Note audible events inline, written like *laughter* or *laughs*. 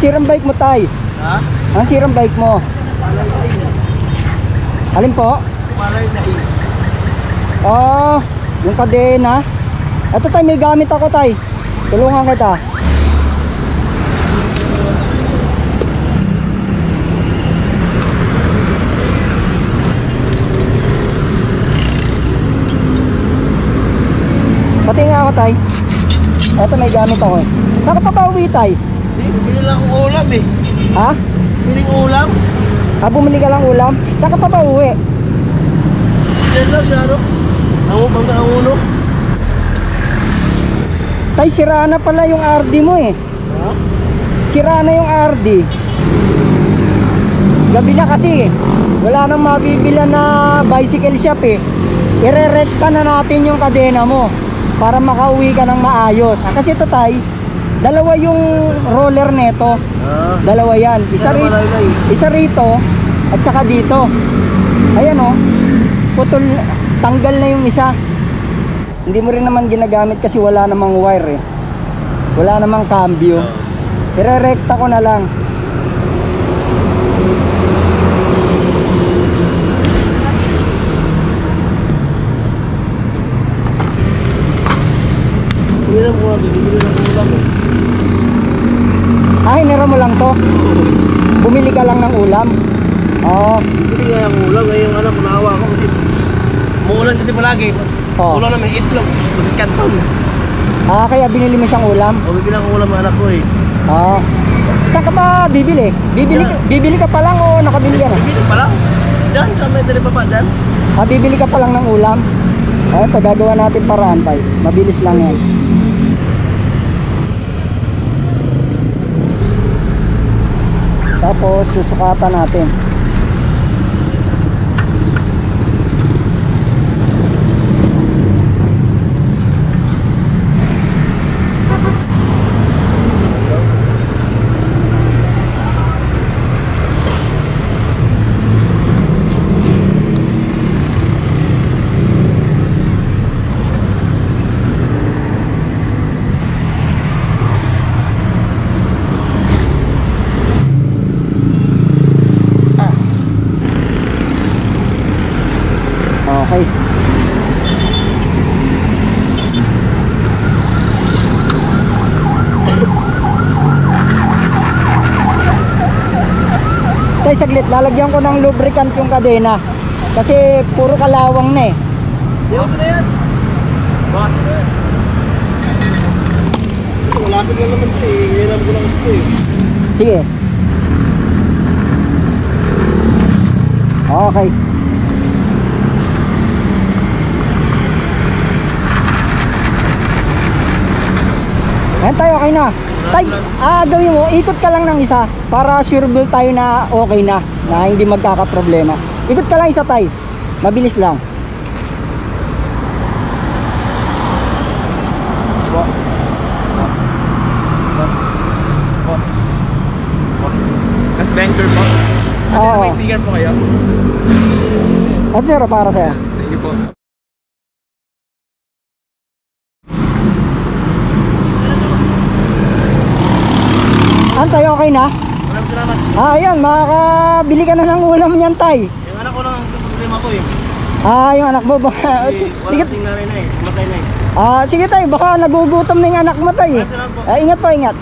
sirang bike mo, tay? Ha? Ang sirang bike mo? Malay na in. Alin po? Malay na in. Oh, yung kadena. Ito tay, may gamit ako tay. Tulungan kita. Pati nga ako tay. Ito may gamit ako eh. Saan ka pa ba uwi tay? Bumili lang akong ulam eh. Ha? Bumili ng ulam. Ah, bumili ka lang ulam? Saan ka pa ba uwi? Diyan lang siya, ano? Ang bangga ang ulo. Tay, sira na pala yung RD mo eh. Ha? Sira na yung RD. Gabi na kasi. Wala nang mabibila na bicycle shop eh. Ire-rekta na natin yung kadena mo para makauwi ka ng maayos. Ah, Kasi ito tay, dalawa yung roller neto. Ah. Dalawa yan. Isa, ri- na isa rito at saka dito. Ayan oh. Putol, tanggal na yung isa. Hindi mo rin naman ginagamit kasi wala namang wire eh. Wala namang cambio. Ire-rekta ko na lang. Bumili lang ako, bumili lang akong ulam eh. Ah, hinira mo. Bumili ka lang ng ulam. Oo. Bumili nga yung ulam, eh, yung anak ko naawa ko kasi Muulan kasi palagi. Oh. Ulan na may itlog. Kasi kanton. Ah, kaya binili mo siyang ulam. O, bibili akong ulam ng anak ko eh. Oo. Saan ka ba bibili? Bibili, Diyan. bibili ka pa lang o nakabili ka na? Bibili pa lang. Diyan, sa may dali pa pa, diyan. Ah, bibili ka pa lang ng ulam? Ay, ito, gagawa natin paraan tayo. Mabilis lang yan. Tapos, susukatan natin. Okay. Tay, saglit. Lalagyan ko ng lubricant yung kadena. Kasi puro kalawang na eh. Di ba na yan? Boss. Malapit lang naman ito eh. Hiram ko lang ito eh. Sige. Okay. Ayan tayo, okay na. Tay, ah, gawin mo, ikot ka lang ng isa para sureable tayo na okay na, na hindi magkakaproblema. Ikot ka lang isa, tay. Mabilis lang. Mas venture po. Oo. may sticker po kayo? At zero para sa'yo. Thank you po. Antay, okay na? Maraming salamat. Ah, ayan, makakabili ka na ng ulam niyan, tay. Yung anak ko lang ang problema ko eh. Ah, yung anak mo ba? Eh, Wala *laughs* Sige, kasing nanay na eh. Matay na eh. ah, sige tay, baka nagugutom na yung anak mo tay. Ah, salamat po. Ah, ingat po, ingat.